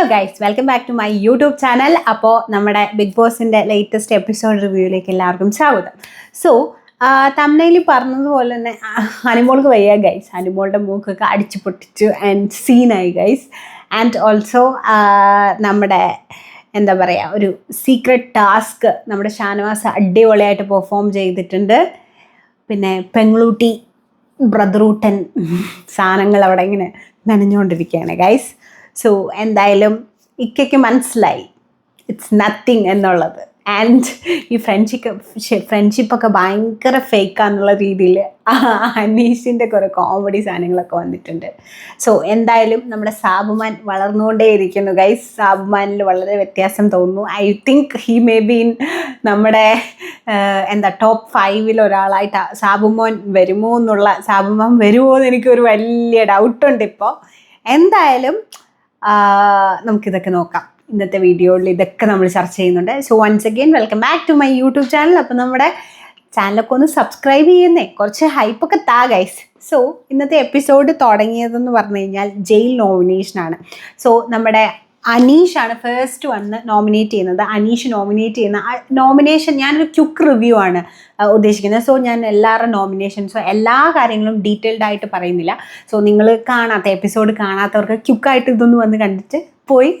Hello guys welcome back to my YouTube channel അപ്പോൾ നമ്മുടെ big ബോസിന്റെ ലേറ്റസ്റ്റ് എപ്പിസോഡ് റിവ്യൂയിലേക്ക് എല്ലാവർക്കും സ്വാഗതം. സോ തമ്മനയിൽ പറഞ്ഞതുപോലെ തന്നെ അനുമോൾക്ക് വയ്യ ഗൈസ് അനുമോളുടെ മൂക്കൊക്കെ അടിച്ചു പൊട്ടിച്ചു ആൻഡ് സീനായി ഗൈസ് ആൻഡ് ഓൾസോ നമ്മുടെ എന്താ പറയുക ഒരു സീക്രട്ട് ടാസ്ക് നമ്മുടെ ഷാനവാസ് അടിപൊളിയായിട്ട് പെർഫോം ചെയ്തിട്ടുണ്ട്. പിന്നെ പെങ്ങളൂട്ടി ബ്രദറൂട്ടൻ സാധനങ്ങൾ അവിടെ ഇങ്ങനെ നനഞ്ഞുകൊണ്ടിരിക്കുകയാണ് ഗൈസ് സോ എന്തായാലും ഇക്കയ്ക്ക് മനസ്സിലായി. ഇറ്റ്സ് നത്തിങ് എന്നുള്ളത്. ആൻഡ് ഈ ഫ്രണ്ട്ഷിപ്പ് ഫ്രണ്ട്ഷിപ്പൊക്കെ ഭയങ്കര ഫേക്കാന്നുള്ള രീതിയിൽ അനീഷിന്റെ കുറേ കോമഡി സാധനങ്ങളൊക്കെ വന്നിട്ടുണ്ട്. സോ എന്തായാലും നമ്മുടെ സാബുമാൻ വളർന്നുകൊണ്ടേയിരിക്കുന്നു. ഗൈസ് സാബുമാനിൽ വളരെ വ്യത്യാസം തോന്നുന്നു. I think he may be in നമ്മുടെ എന്താ ടോപ്പ് ഫൈവിൽ ഒരാളായിട്ട് സാബുമോൻ വരുമോ എന്നുള്ള സാബുമാൻ വരുമോ എന്ന് എനിക്കൊരു വലിയ ഡൗട്ടുണ്ട് ഇപ്പോൾ. എന്തായാലും നമുക്കിതൊക്കെ നോക്കാം. ഇന്നത്തെ വീഡിയോയിൽ ഇതൊക്കെ നമ്മൾ ചർച്ച ചെയ്യുന്നുണ്ട്. So once again welcome back to my YouTube channel അപ്പോൾ നമ്മുടെ ചാനലൊക്കെ ഒന്ന് സബ്സ്ക്രൈബ് ചെയ്യുന്നേ. കുറച്ച് ഹൈപ്പൊക്കെ താ ഗൈസ് സോ ഇന്നത്തെ എപ്പിസോഡ് തുടങ്ങിയതെന്ന് പറഞ്ഞു കഴിഞ്ഞാൽ ജയിൽ നോമിനേഷനാണ് സോ നമ്മുടെ അനീഷാണ് ഫസ്റ്റ് വന്ന് നോമിനേറ്റ് ചെയ്യുന്നത്. അനീഷ് നോമിനേറ്റ് ചെയ്യുന്ന നോമിനേഷൻ ഞാനൊരു ക്യുക്ക് റിവ്യൂ ആണ് ഉദ്ദേശിക്കുന്നത്. സോ ഞാൻ എല്ലാവരുടെ നോമിനേഷൻസോ എല്ലാ കാര്യങ്ങളും ഡീറ്റെയിൽഡ് ആയിട്ട് പറയുന്നില്ല. സോ നിങ്ങൾ കാണാത്ത എപ്പിസോഡ് കാണാത്തവർക്ക് ക്യുക്കായിട്ട് ഇതൊന്ന് വന്ന് കണ്ടിട്ട് പോയി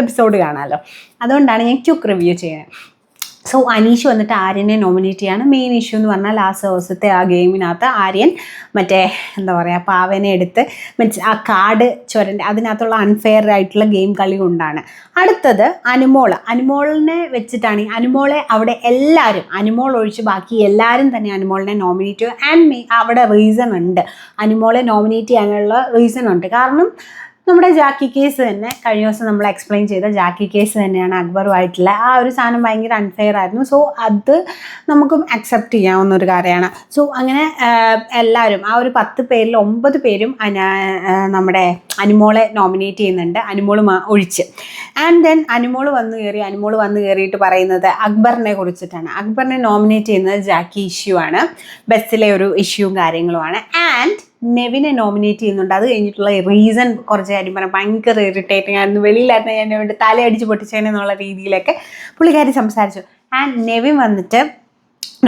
എപ്പിസോഡ് കാണാമല്ലോ അതുകൊണ്ടാണ് ഞാൻ ക്യുക്ക് റിവ്യൂ ചെയ്യുന്നത്. സോ അനീഷ് വന്നിട്ട് ആര്യനെ നോമിനേറ്റ് ചെയ്യാണ്. മെയിൻ ഇഷ്യൂ എന്ന് പറഞ്ഞാൽ ലാസ്റ്റ് ദിവസത്തെ ആ ഗെയിമിനകത്ത് ആര്യൻ മറ്റേ എന്താ പറയുക പാവനെ എടുത്ത് മീൻസ് ആ കാർഡ് ചുരന്റെ അതിനകത്തുള്ള അൺഫെയർ ആയിട്ടുള്ള ഗെയിം കളി കൊണ്ടാണ്. അടുത്തത് അനുമോൾ അനുമോളിനെ വെച്ചിട്ടാണ് അനുമോളെ അവിടെ എല്ലാവരും അനുമോൾ ഒഴിച്ച് ബാക്കി എല്ലാവരും തന്നെ അനുമോളിനെ നോമിനേറ്റ് ആൻഡ് മേ അവിടെ റീസൺ ഉണ്ട്. അനുമോളെ നോമിനേറ്റ് ചെയ്യാനുള്ള റീസൺ ഉണ്ട്. കാരണം നമ്മുടെ ജാക്കി കേസ് തന്നെ കഴിഞ്ഞ ദിവസം നമ്മൾ എക്സ്പ്ലെയിൻ ചെയ്ത ജാക്കി കേസ് തന്നെയാണ് അക്ബറുമായിട്ടുള്ള ആ ഒരു സാധനം ഭയങ്കര അൺഫെയർ ആയിരുന്നു. സോ അത് നമുക്കും അക്സെപ്റ്റ് ചെയ്യാവുന്ന ഒരു കാര്യമാണ്. സോ അങ്ങനെ എല്ലാവരും ആ ഒരു പത്ത് പേരിൽ ഒമ്പത് പേരും നമ്മുടെ അനുമോളെ നോമിനേറ്റ് ചെയ്യുന്നുണ്ട്. അനുമോൾ ഒഴിച്ച്. ആൻഡ് ദെൻ അനുമോൾ വന്ന് കയറി അനുമോൾ വന്ന് കയറിയിട്ട് പറയുന്നത് അക്ബറിനെ കുറിച്ചിട്ടാണ്. അക്ബറിനെ നോമിനേറ്റ് ചെയ്യുന്നത് ജാക്കി ഇഷ്യൂ ആണ്. ബസ്സിലെ ഒരു ഇഷ്യൂവും കാര്യങ്ങളുമാണ്. ആൻഡ് നെവിനെ നോമിനേറ്റ് ചെയ്യുന്നുണ്ട്. അത് കഴിഞ്ഞിട്ടുള്ള റീസൺ കുറച്ച് കാര്യം പറയാം. ഭയങ്കര ഇറിറ്റേറ്റിംഗ് ആയിരുന്നു. വെളിയിലായിരുന്നു ഞാൻ വേണ്ടി തലയടിച്ച് പൊട്ടിച്ചേനെന്നുള്ള രീതിയിലൊക്കെ പുള്ളിക്കാരി സംസാരിച്ചു. ആൻഡ് നെവിൻ വന്നിട്ട്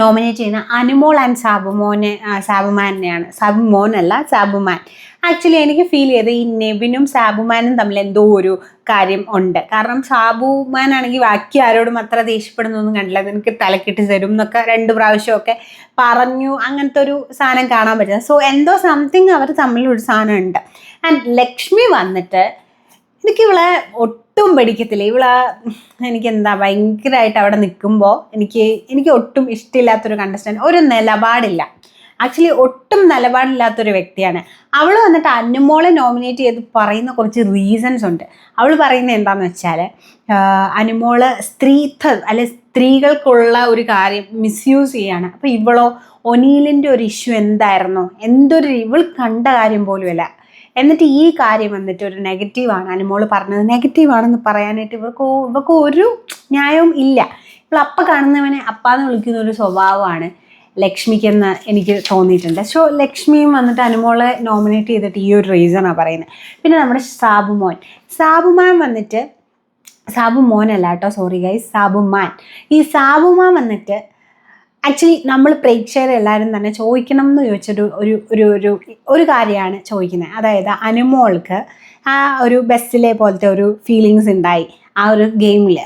നോമിനേറ്റ് ചെയ്യുന്ന അനുമോൾ ആൻഡ് സാബുമോനെ സാബുമാനെയാണ്. സാബുമോനല്ല സാബുമാൻ. ആക്ച്വലി എനിക്ക് ഫീൽ ചെയ്തത് ഈ നെവിനും സാബുമാനും തമ്മിൽ എന്തോ ഒരു കാര്യം ഉണ്ട്. കാരണം സാബുമാൻ ആണെങ്കിൽ ബാക്കി ആരോടും അത്ര ദേഷ്യപ്പെടുന്നൊന്നും കണ്ടില്ല. നിനക്ക് തലക്കിട്ട് തരും എന്നൊക്കെ രണ്ട് പ്രാവശ്യമൊക്കെ പറഞ്ഞു അങ്ങനത്തെ ഒരു സാധനം കാണാൻ പറ്റില്ല. സോ എന്തോ സംതിങ് അവർ തമ്മിലൊരു സാധനം ഉണ്ട്. ആൻഡ് ലക്ഷ്മി വന്നിട്ട് എനിക്ക് ഇവളെ ഒട്ടും പഠിക്കത്തില്ല. ഇവളെ എനിക്ക് എന്താ ഭയങ്കരമായിട്ട് അവിടെ നിൽക്കുമ്പോൾ എനിക്ക് എനിക്ക് ഒട്ടും ഇഷ്ടമില്ലാത്തൊരു കണ്ടസ്റ്റന്റ് ഒരു നിലപാടില്ല. ആക്ച്വലി ഒട്ടും നിലപാടില്ലാത്തൊരു വ്യക്തിയാണ്. അവൾ വന്നിട്ട് അനുമോളെ നോമിനേറ്റ് ചെയ്ത് പറയുന്ന കുറച്ച് റീസൺസ് ഉണ്ട്. അവൾ പറയുന്നത് എന്താണെന്ന് വെച്ചാൽ അനുമോൾ സ്ത്രീത്വ അല്ലെ സ്ത്രീകൾക്കുള്ള ഒരു കാര്യം മിസ്യൂസ് ചെയ്യാണ്. അപ്പോൾ ഇവളോ ഒനീലിന്റെ ഒരു ഇഷ്യൂ എന്തായിരുന്നു? എന്തൊരു ഇവൾ കണ്ട കാര്യം പോലുമല്ല. എന്നിട്ട് ഈ കാര്യം വന്നിട്ട് ഒരു നെഗറ്റീവാണ് അനുമോൾ പറഞ്ഞത് നെഗറ്റീവാണെന്ന് പറയാനായിട്ട് ഇവർക്ക് ഇവർക്ക് ഒരു ന്യായവും ഇല്ല. ഇപ്പോൾ അപ്പ കാണുന്നവനെ അപ്പാന്ന് വിളിക്കുന്ന ഒരു സ്വഭാവമാണ് ലക്ഷ്മിക്കെന്ന് എനിക്ക് തോന്നിയിട്ടുണ്ട്. സോ ലക്ഷ്മിയും വന്നിട്ട് അനുമോളെ നോമിനേറ്റ് ചെയ്തിട്ട് ഈ ഒരു റീസണാണ് പറയുന്നത്. പിന്നെ നമ്മുടെ സാബുമോൻ സാബുമാൻ വന്നിട്ട് സാബു മോനല്ല കേട്ടോ സോറി ഗൈസ് സാബുമാൻ ഈ സാബുമാൻ വന്നിട്ട് ആക്ച്വലി നമ്മൾ പ്രേക്ഷകർ എല്ലാവരും തന്നെ ചോദിക്കണം എന്ന് ചോദിച്ചൊരു ഒരു ഒരു ഒരു ഒരു കാര്യമാണ് ചോദിക്കുന്നത്. അതായത് അനുമോൾക്ക് ആ ഒരു ബസ്സിലെ പോലത്തെ ഒരു ഫീലിങ്സ് ഉണ്ടായി ആ ഒരു ഗെയിമിൽ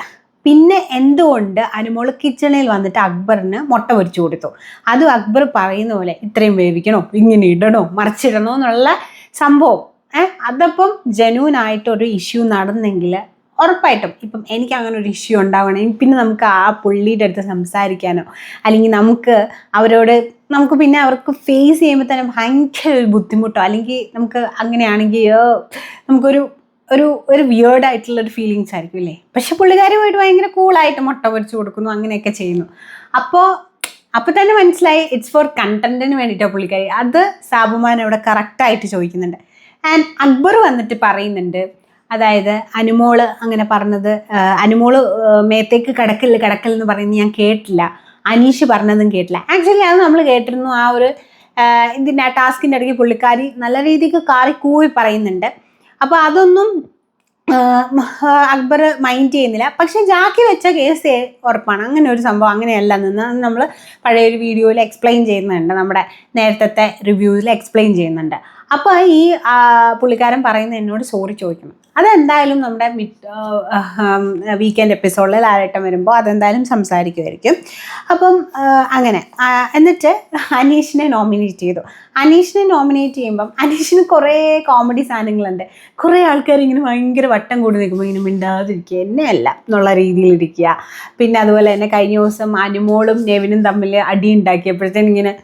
പിന്നെ എന്തുകൊണ്ട് അനുമോൾ കിച്ചണിൽ വന്നിട്ട് അക്ബറിന് മുട്ട പൊരിച്ചു കൊടുത്തു? അതും അക്ബർ പറയുന്ന പോലെ ഇത്രയും വേവിക്കണോ? ഇങ്ങനെ ഇടണോ? മറിച്ചിടണോ? എന്നുള്ള സംഭവം. ഏഹ് അതപ്പം ജനുവിനായിട്ടൊരു ഇഷ്യൂ നടന്നെങ്കിൽ ഉറപ്പായിട്ടും. ഇപ്പം എനിക്ക് അങ്ങനെ ഒരു ഇഷ്യൂ ഉണ്ടാവണമെങ്കിൽ പിന്നെ നമുക്ക് ആ പുള്ളിയുടെ അടുത്ത് സംസാരിക്കാനോ അല്ലെങ്കിൽ നമുക്ക് അവരോട് നമുക്ക് പിന്നെ അവർക്ക് ഫേസ് ചെയ്യുമ്പോൾ തന്നെ ഭയങ്കര ഒരു ബുദ്ധിമുട്ടോ അല്ലെങ്കിൽ നമുക്ക് അങ്ങനെയാണെങ്കിൽ നമുക്കൊരു ഒരു ഒരു വിയേർഡ് ആയിട്ടുള്ള ഒരു ഫീലിങ്സ് ആയിരിക്കും അല്ലേ? പക്ഷെ പുള്ളിക്കാരുമായിട്ട് ഭയങ്കര കൂളായിട്ട് മുട്ട പൊരിച്ചു കൊടുക്കുന്നു അങ്ങനെയൊക്കെ ചെയ്യുന്നു. അപ്പോൾ അപ്പോൾ തന്നെ മനസ്സിലായി ഇറ്റ്സ് ഫോർ കണ്ടന്റിന് വേണ്ടിയിട്ടാണ് പുള്ളിക്കാരി. അത് സാബുമാൻ ഇവിടെ കറക്റ്റായിട്ട് ചോദിക്കുന്നുണ്ട്. ആൻഡ് അക്ബർ വന്നിട്ട് പറയുന്നുണ്ട് അതായത് അനുമോൾ അങ്ങനെ പറഞ്ഞത് അനുമോൾ മേത്തേക്ക് കിടക്കില്ല കിടക്കൽ എന്ന് പറയുന്നത് ഞാൻ കേട്ടില്ല. അനീഷ് പറഞ്ഞതും കേട്ടില്ല. ആക്ച്വലി അത് നമ്മൾ കേട്ടിരുന്നു. ആ ഒരു ഇതിന്റെ ആ ടാസ്കിന്റെ ഇടയ്ക്ക് പുള്ളിക്കാരി നല്ല രീതിക്ക് കാറി കൂവി പറയുന്നുണ്ട്. അപ്പോൾ അതൊന്നും അക്ബർ മൈൻഡ് ചെയ്യുന്നില്ല. പക്ഷെ ജാക്കി വെച്ച കേസ് ഉറപ്പാണ്. അങ്ങനെ ഒരു സംഭവം അങ്ങനെയല്ല നിന്ന് നമ്മൾ പഴയ ഒരു വീഡിയോയിൽ എക്സ്പ്ലെയിൻ ചെയ്യുന്നുണ്ട്. നമ്മുടെ നേരത്തെ റിവ്യൂസിൽ എക്സ്പ്ലെയിൻ ചെയ്യുന്നുണ്ട്. അപ്പോൾ ഈ പുള്ളിക്കാരൻ പറയുന്ന എന്നോട് സോറി ചോദിക്കണം. അതെന്തായാലും നമ്മുടെ മിഡ് വീക്കെൻഡ് എപ്പിസോഡിൽ ലാലേട്ടം വരുമ്പോൾ അതെന്തായാലും സംസാരിക്കുമായിരിക്കും അപ്പം അങ്ങനെ എന്നിട്ട് അനീഷിനെ നോമിനേറ്റ് ചെയ്തു. അനീഷിനെ നോമിനേറ്റ് ചെയ്യുമ്പം അനീഷിന് കുറേ കോമഡി സാധനങ്ങളുണ്ട്. കുറേ ആൾക്കാർ ഇങ്ങനെ ഭയങ്കര വട്ടം കൂടി നിൽക്കുമ്പോൾ ഇങ്ങനെ മിണ്ടാതിരിക്കുക. എന്നെയല്ല എന്നുള്ള രീതിയിലിരിക്കുക. പിന്നെ അതുപോലെ തന്നെ കഴിഞ്ഞ ദിവസം അനുമോളും നെവിനും തമ്മിൽ അടി ഉണ്ടാക്കിയപ്പോഴത്തേനും ഇങ്ങനെ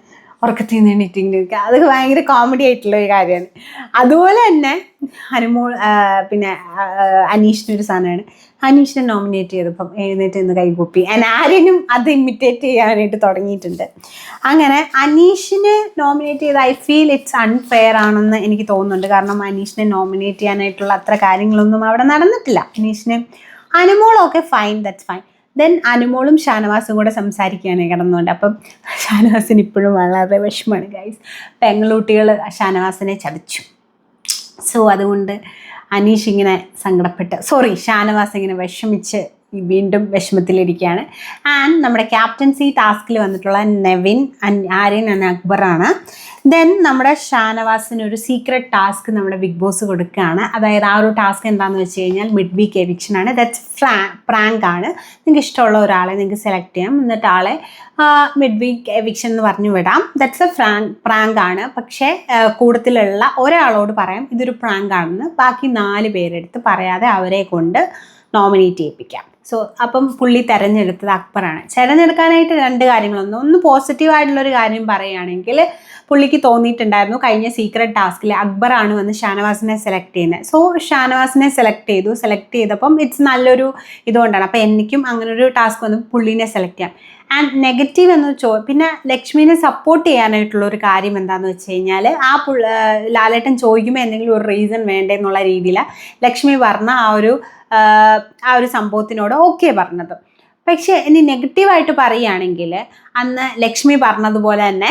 ഉറക്കത്തിൽ നിന്ന് എണീറ്റ് ഇങ്ങനെ ഇരിക്കുക ഭയങ്കര കോമഡി ആയിട്ടുള്ള ഒരു കാര്യമാണ്. അതുപോലെ തന്നെ അനുമോൾ പിന്നെ അനീഷിന്റെ ഒരു സാധനമാണ്. അനീഷിനെ നോമിനേറ്റ് ചെയ്തപ്പം എഴുന്നേറ്റ് നിന്ന് കൈകൂപ്പി. ആരെയും അത് ഇമിറ്റേറ്റ് ചെയ്യാനായിട്ട് തുടങ്ങിയിട്ടുണ്ട്. അങ്ങനെ അനീഷിനെ നോമിനേറ്റ് ചെയ്ത് ഐ ഫീൽ ഇറ്റ്സ് അൺഫെയർ ആണെന്ന് എനിക്ക് തോന്നുന്നുണ്ട്. കാരണം അനീഷിനെ നോമിനേറ്റ് ചെയ്യാനായിട്ടുള്ള അത്ര കാര്യങ്ങളൊന്നും അവിടെ നടന്നിട്ടില്ല. അനീഷിനെ അനുമോളൊക്കെ ഫൈൻ ദറ്റ്സ് ഫൈൻ ദെൻ അനുമോളും ഷാനവാസും കൂടെ സംസാരിക്കുകയാണ് കിടന്നുകൊണ്ട്. അപ്പം ഷാനവാസിന് ഇപ്പോഴും വളരെ വിഷമമാണ് ഗൈസ് പെങ്ങളൂട്ടികൾ ഷാനവാസിനെ ചതിച്ചു. സോ അതുകൊണ്ട് അനീഷ് ഇങ്ങനെ സങ്കടപ്പെട്ട് സോറി ഷാനവാസ് ഇങ്ങനെ വിഷമിച്ച് വീണ്ടും വിഷമത്തിലിരിക്കുകയാണ്. ആൻഡ് നമ്മുടെ ക്യാപ്റ്റൻസി ടാസ്കിൽ വന്നിട്ടുള്ള നെവിൻ ആര്യൻ ആൻഡ് അക്ബറാണ് ദെൻ നമ്മുടെ ഷാനവാസിന് ഒരു സീക്രട്ട് ടാസ്ക് നമ്മുടെ ബിഗ് ബോസ് കൊടുക്കുകയാണ്. അതായത് ആ ഒരു ടാസ്ക് എന്താണെന്ന് വെച്ച് കഴിഞ്ഞാൽ മിഡ് വീക്ക് എവിക്ഷനാണ് ദാറ്റ്സ് ഫ്രാ പ്രാങ്ക് ആണ്. നിങ്ങൾക്ക് ഇഷ്ടമുള്ള ഒരാളെ നിങ്ങൾക്ക് സെലക്ട് ചെയ്യാം. എന്നിട്ട് ആളെ മിഡ് വീക്ക് എവിക്ഷൻ എന്ന് പറഞ്ഞു വിടാം. ദാറ്റ്സ് എ ഫ്രാങ്ക് പ്രാങ്ക് ആണ്. പക്ഷേ കൂട്ടത്തിലുള്ള ഒരാളോട് പറയാം ഇതൊരു പ്രാങ്ക് ആണെന്ന്. ബാക്കി നാല് പേരെടുത്ത് പറയാതെ അവരെ കൊണ്ട് നോമിനേറ്റ് ചെയ്യിപ്പിക്കാം. സോ അപ്പം പുള്ളി തെരഞ്ഞെടുത്തത് അക്ബറാണ്. തിരഞ്ഞെടുക്കാനായിട്ട് രണ്ട് കാര്യങ്ങളൊന്നും ഒന്ന് പോസിറ്റീവ് ആയിട്ടുള്ളൊരു കാര്യം പറയുകയാണെങ്കിൽ പുള്ളിക്ക് തോന്നിയിട്ടുണ്ടായിരുന്നു കഴിഞ്ഞ സീക്രട്ട് ടാസ്കിൽ അക്ബറാണ് വന്ന് ഷാനവാസിനെ സെലക്ട് ചെയ്യുന്നത്. സോ ഷാനവാസിനെ സെലക്ട് ചെയ്തു. സെലക്ട് ചെയ്തപ്പം ഇറ്റ്സ് നല്ലൊരു ഇതുകൊണ്ടാണ്. അപ്പം എനിക്കും അങ്ങനെ ഒരു ടാസ്ക് വന്ന്. പുള്ളിനെ സെലക്ട് ചെയ്യാം ആൻഡ് നെഗറ്റീവ് എന്ന് ചോ പിന്നെ ലക്ഷ്മിനെ സപ്പോർട്ട് ചെയ്യാനായിട്ടുള്ള ഒരു കാര്യം എന്താണെന്ന് വെച്ച് കഴിഞ്ഞാൽ ആ പുള്ള ലാലേട്ടൻ ചോദിക്കുമ്പോൾ എന്തെങ്കിലും ഒരു റീസൺ വേണ്ടേ എന്നുള്ള രീതിയിൽ ലക്ഷ്മി പറഞ്ഞ ആ ഒരു ആ, ഒരു സംഭവത്തിനോട് ഓക്കെ പറഞ്ഞത്. പക്ഷേ ഇനി നെഗറ്റീവായിട്ട് പറയുകയാണെങ്കിൽ അന്ന് ലക്ഷ്മി പറഞ്ഞതുപോലെ തന്നെ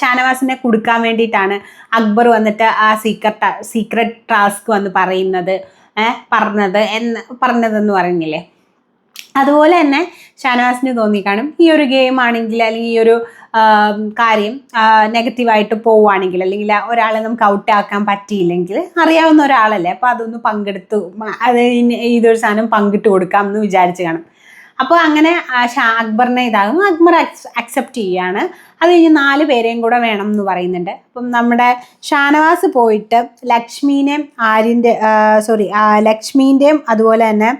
ഷാനവാസിനെ കൊടുക്കാൻ വേണ്ടിയിട്ടാണ് അക്ബർ വന്നിട്ട് ആ സീക്രട്ട് സീക്രട്ട് ടാസ്ക് വന്ന് പറയുന്നത് പറഞ്ഞത് എന്ന് പറഞ്ഞതെന്ന് പറഞ്ഞില്ലേ? അതുപോലെ തന്നെ ഷാനവാസിന് തോന്നിക്കാണും ഈ ഒരു ഗെയിം ആണെങ്കിൽ അല്ലെങ്കിൽ ഈ ഒരു കാര്യം നെഗറ്റീവായിട്ട് പോവുകയാണെങ്കിൽ അല്ലെങ്കിൽ ഒരാളെ നമുക്ക് ഔട്ട് ആക്കാൻ പറ്റിയില്ലെങ്കിൽ അറിയാവുന്ന ഒരാളല്ലേ? അപ്പോൾ അതൊന്ന് പങ്കെടുത്തു അത് ഇതൊരു സാധനം പങ്കിട്ട് കൊടുക്കാം എന്ന് വിചാരിച്ച് കാണും. അപ്പോൾ അങ്ങനെ ഷാ അക്ബറിനെ ഇതാകും അക്ബർ അക്സെപ്റ്റ് ചെയ്യാണ് അത് കഴിഞ്ഞ് നാല് പേരെയും കൂടെ വേണം എന്ന് പറയുന്നുണ്ട്. അപ്പം നമ്മുടെ ഷാനവാസ് പോയിട്ട് ലക്ഷ്മീനെയും ആര്യന്റെ സോറി ലക്ഷ്മീന്റെയും അതുപോലെ തന്നെ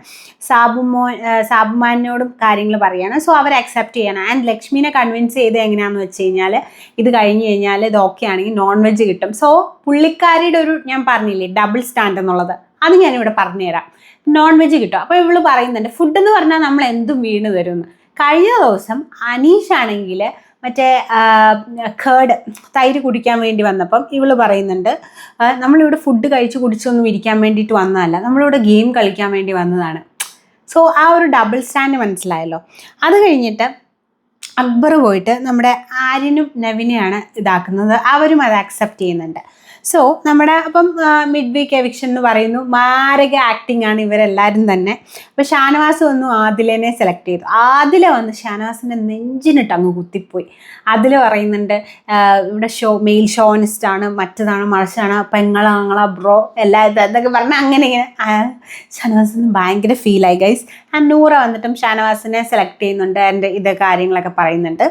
സാബുമോ സാബുമാനോടും കാര്യങ്ങൾ പറയാണ് സോ അവർ അക്സെപ്റ്റ് ചെയ്യണം. ആൻഡ് ലക്ഷ്മീനെ കൺവിൻസ് ചെയ്ത് എങ്ങനെയാണെന്ന് വെച്ച് കഴിഞ്ഞാൽ ഇത് കഴിഞ്ഞ് കഴിഞ്ഞാൽ ഇത് ഓക്കെ ആണെങ്കിൽ നോൺ വെജ് കിട്ടും. സോ പുള്ളിക്കാരിയുടെ ഒരു ഞാൻ പറഞ്ഞില്ലേ ഡബിൾ സ്റ്റാൻഡ് എന്നുള്ളത്. അത് ഞാനിവിടെ പറഞ്ഞുതരാം. നോൺ വെജ് കിട്ടും. അപ്പോൾ ഇവൾ പറയുന്നുണ്ട് ഫുഡ് എന്ന് പറഞ്ഞാൽ നമ്മൾ എന്തും വീണ് തരുമെന്ന് കഴിഞ്ഞ ദിവസം അനീഷ് ആണെങ്കിൽ മറ്റേ കേട് തൈര് കുടിക്കാൻ വേണ്ടി വന്നപ്പം ഇവൾ പറയുന്നുണ്ട് നമ്മളിവിടെ ഫുഡ് കഴിച്ച് കുടിച്ചൊന്നും ഇരിക്കാൻ വേണ്ടിയിട്ട് വന്നതല്ല നമ്മളിവിടെ ഗെയിം കളിക്കാൻ വേണ്ടി വന്നതാണ്. സോ ആ ഒരു ഡബിൾ സ്റ്റാൻഡ് മനസ്സിലായല്ലോ. അത് കഴിഞ്ഞിട്ട് അക്ബർ പോയിട്ട് നമ്മുടെ ആര്യനും നവിനെയാണ് ഇതാക്കുന്നത്. അവരും അത് അക്സെപ്റ്റ് ചെയ്യുന്നുണ്ട്. സോ നമ്മുടെ അപ്പം മിഡ് വീക്ക് എവിക്ഷൻ എന്ന് പറയുന്നു. മാരക ആക്ടിംഗ് ആണ് ഇവരെല്ലാവരും തന്നെ. അപ്പോൾ ഷാനവാസ് വന്നു ആദിലനെ സെലക്ട് ചെയ്തു. ആദില വന്ന് ഷാനവാസിന്റെ നെഞ്ചിനിട്ട് അങ്ങ് കുത്തിപ്പോയി. അതിൽ പറയുന്നുണ്ട് ഇവിടെ ഷോ മെയിൽ ഷോണിസ്റ്റ് ആണ് മറ്റതാണ് മറിച്ചാണ് പെങ്ങളാങ്ങള ബ്രോ എല്ലാ ഇത് ഇതൊക്കെ പറഞ്ഞാൽ അങ്ങനെ ഇങ്ങനെ ഷാനവാസിന് ഭയങ്കര ഫീലായി ഗൈസ് ആ നൂറ വന്നിട്ടും ഷാനവാസിനെ സെലക്ട് ചെയ്യുന്നുണ്ട് എന്റെ ഇത് കാര്യങ്ങളൊക്കെ പറയുന്നുണ്ട്.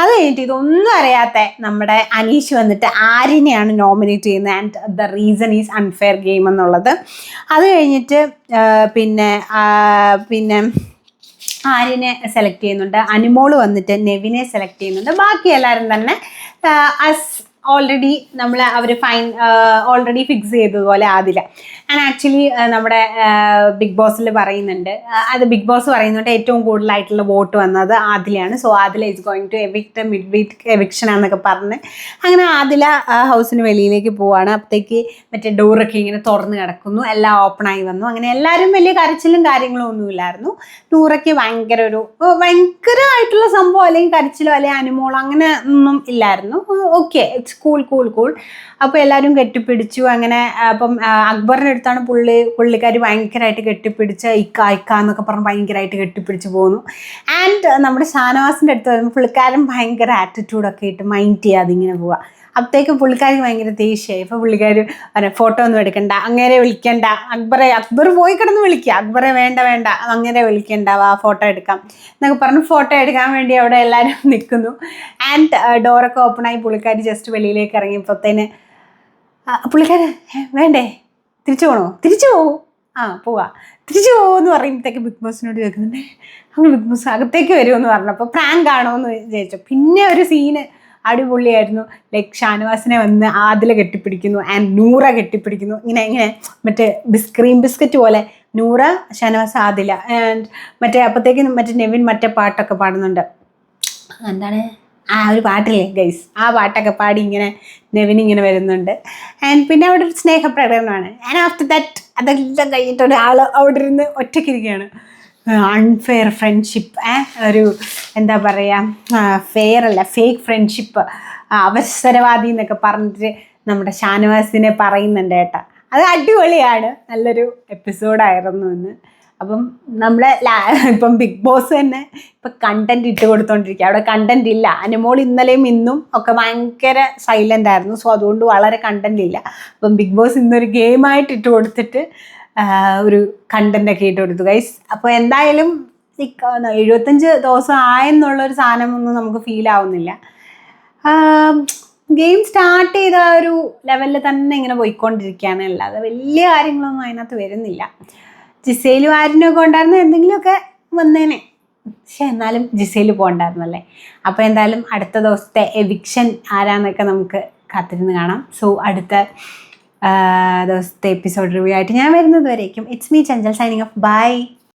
അത് കഴിഞ്ഞിട്ട് ഇതൊന്നും അറിയാത്ത നമ്മുടെ അനീഷ് വന്നിട്ട് ആരിനെയാണ് നോമിനേറ്റ് ചെയ്യുന്നത് and the reason is unfair game എന്നുള്ളത്. അത് കഴിഞ്ഞിട്ട് പിന്നെ പിന്നെ ആര്യനെ സെലക്ട് ചെയ്യുന്നുണ്ട്. അനുമോൾ വന്നിട്ട് നെവിനെ സെലക്ട് ചെയ്യുന്നുണ്ട്. ബാക്കി എല്ലാവരും തന്നെ അസ് ഓൾറെഡി നമ്മൾ അവർ ഫൈൻ ഓൾറെഡി ഫിക്സ് ചെയ്തതുപോലെ ആദില ആൻഡ് ആക്ച്വലി നമ്മുടെ ബിഗ് ബോസിൽ പറയുന്നുണ്ട്. അത് ബിഗ് ബോസ് പറയുന്നുണ്ട് ഏറ്റവും കൂടുതലായിട്ടുള്ള വോട്ട് വന്നത് ആദിലയാണ് so Adila is going to evict mid week eviction എന്നൊക്കെ പറഞ്ഞ് അങ്ങനെ ആദില ഹൗസിന് വെളിയിലേക്ക് പോവാണ്. അപ്പോഴത്തേക്ക് മറ്റേ ഡോറൊക്കെ ഇങ്ങനെ തുറന്ന് കിടക്കുന്നു. എല്ലാം ഓപ്പണായി വന്നു. അങ്ങനെ എല്ലാവരും വലിയ കരച്ചിലും കാര്യങ്ങളും ഒന്നുമില്ലായിരുന്നു നൂറയ്ക്ക് ഭയങ്കര ഒരു ഭയങ്കരമായിട്ടുള്ള സംഭവം അല്ലെങ്കിൽ കരച്ചിലോ അല്ലെങ്കിൽ അനുമോളോ അങ്ങനെ ഒന്നും ഇല്ലായിരുന്നു. Okay it's cool cool cool അപ്പോൾ എല്ലാവരും കെട്ടിപ്പിടിച്ചു. അങ്ങനെ അപ്പം അക്ബറിന്റെ അടുത്താണ് പുള്ളി പുള്ളിക്കാർ ഭയങ്കരമായിട്ട് കെട്ടിപ്പിടിച്ച് ഇക്ക ഇക്ക എന്നൊക്കെ പറഞ്ഞ് ഭയങ്കരമായിട്ട് കെട്ടിപ്പിടിച്ച് പോകുന്നു ആൻഡ് നമ്മുടെ ഷാനവാസിന്റെ അടുത്ത് വരുമ്പോൾ പുള്ളിക്കാരൻ ഭയങ്കര ആറ്റിറ്റ്യൂഡൊക്കെ ഇട്ട് മൈൻഡ് ചെയ്യാതെ ഇങ്ങനെ പോവുക അപ്പോഴത്തേക്ക് പുള്ളിക്കാരിക്ക് ഭയങ്കര ദേഷ്യമായി ഇപ്പോൾ പുള്ളിക്കാർ പറയാം ഫോട്ടോ ഒന്നും എടുക്കണ്ട അങ്ങനെ വിളിക്കണ്ട. അക്ബറെ അക്ബർ പോയി കിടന്ന് വിളിക്കുക അക്ബറെ വേണ്ട വേണ്ട അങ്ങനെ വിളിക്കണ്ട. വാ ഫോട്ടോ എടുക്കാം. എന്നൊക്കെ പറഞ്ഞ് ഫോട്ടോ എടുക്കാൻ വേണ്ടി അവിടെ എല്ലാവരും നിൽക്കുന്നു ആൻഡ് ഡോറൊക്കെ ഓപ്പണായി പുള്ളിക്കാരി ജസ്റ്റ് വെളിയിലേക്ക് ഇറങ്ങിയപ്പോഴത്തേന് പുള്ളിക്കാരൻ വേണ്ടേ? തിരിച്ചു പോകണോ തിരിച്ചു പോകൂ ആ പോവാ. തിരിച്ചു പോകുമെന്ന് പറയുമ്പോഴത്തേക്ക് ബിഗ് ബോസിനോട് ചോദിക്കുന്നുണ്ട് അങ്ങ് ബിഗ് ബോസ് അകത്തേക്ക് വരുമെന്ന് പറഞ്ഞപ്പോൾ പ്രാങ്ക് ആണോ എന്ന് വിചാരിച്ചു. പിന്നെ ഒരു സീന് അടിപൊളിയായിരുന്നു. ലൈക്ക് ഷാനവാസിനെ വന്ന് ആദില കെട്ടിപ്പിടിക്കുന്നു ആൻഡ് നൂറ കെട്ടിപ്പിടിക്കുന്നു. ഇങ്ങനെ ഇങ്ങനെ മറ്റേ ബിസ് ക്രീം ബിസ്ക്കറ്റ് പോലെ നൂറ ഷാനവാസ് ആദില ആൻഡ് മറ്റേ അപ്പോഴത്തേക്കും മറ്റേ നെവിൻ മറ്റേ പാട്ടൊക്കെ പാടുന്നുണ്ട്. എന്താണ്? ആ ഒരു പാട്ടില്ലേ ഗൈസ് ആ പാട്ടൊക്കെ പാടി ഇങ്ങനെ നെവിൻ ഇങ്ങനെ വരുന്നുണ്ട്. ആൻഡ് പിന്നെ അവിടെ ഒരു സ്നേഹപ്രകടനമാണ്. ആൻഡ് ആഫ്റ്റർ ദാറ്റ് അതെല്ലാം കഴിഞ്ഞിട്ട് ഒരാൾ അവിടെ ഇരുന്ന് ഒറ്റയ്ക്കിരിക്കുകയാണ് അൺഫെയർ ഫ്രണ്ട്ഷിപ്പ് ഒരു എന്താ പറയുക ഫെയർ അല്ല ഫേക്ക് ഫ്രണ്ട്ഷിപ്പ് അവസരവാദി എന്നൊക്കെ പറഞ്ഞിട്ട് നമ്മുടെ ഷാനവാസിനെ പറയുന്നുണ്ട് ഏട്ടാ. അത് അടിപൊളിയാണ്. നല്ലൊരു എപ്പിസോഡായിരുന്നു എന്ന് അപ്പം നമ്മളെ ഇപ്പം ബിഗ് ബോസ് തന്നെ ഇപ്പം കണ്ടന്റ് ഇട്ട് കൊടുത്തോണ്ടിരിക്കുക അവിടെ കണ്ടന്റ് ഇല്ല. അനുമോൾ ഇന്നലെയും ഇന്നും ഒക്കെ ഭയങ്കര സൈലന്റ് ആയിരുന്നു. സോ അതുകൊണ്ട് വളരെ കണ്ടന്റ് ഇല്ല. അപ്പം ബിഗ് ബോസ് ഇന്നൊരു ഗെയിമായിട്ട് ഇട്ട് കൊടുത്തിട്ട് ഒരു കണ്ടന്റ് ഒക്കെ ഇട്ട് കൊടുത്തു. ഗൈസ് അപ്പോൾ എന്തായാലും എഴുപത്തഞ്ച് ദിവസം ആയെന്നുള്ളൊരു സാധനമൊന്നും നമുക്ക് ഫീൽ ആവുന്നില്ല. ഗെയിം സ്റ്റാർട്ട് ചെയ്ത ആ ഒരു ലെവലിൽ തന്നെ ഇങ്ങനെ പോയിക്കൊണ്ടിരിക്കുകയാണ്. അല്ലാതെ വലിയ കാര്യങ്ങളൊന്നും അതിനകത്ത് വരുന്നില്ല. ജിസയിലും ആരിനൊക്കെ ഉണ്ടായിരുന്നു എന്തെങ്കിലുമൊക്കെ വന്നേനെ. പക്ഷെ എന്നാലും ജിസയിൽ പോകണ്ടായിരുന്നല്ലേ അപ്പോൾ എന്തായാലും അടുത്ത ദിവസത്തെ എവിക്ഷൻ ആരാന്നൊക്കെ നമുക്ക് കാത്തിരുന്ന് കാണാം. സോ അടുത്ത ദിവസത്തെ എപ്പിസോഡ് റിവ്യൂ ആയിട്ട് ഞാൻ വരുന്നത് വരേക്കും. It's me Chanchal signing off bye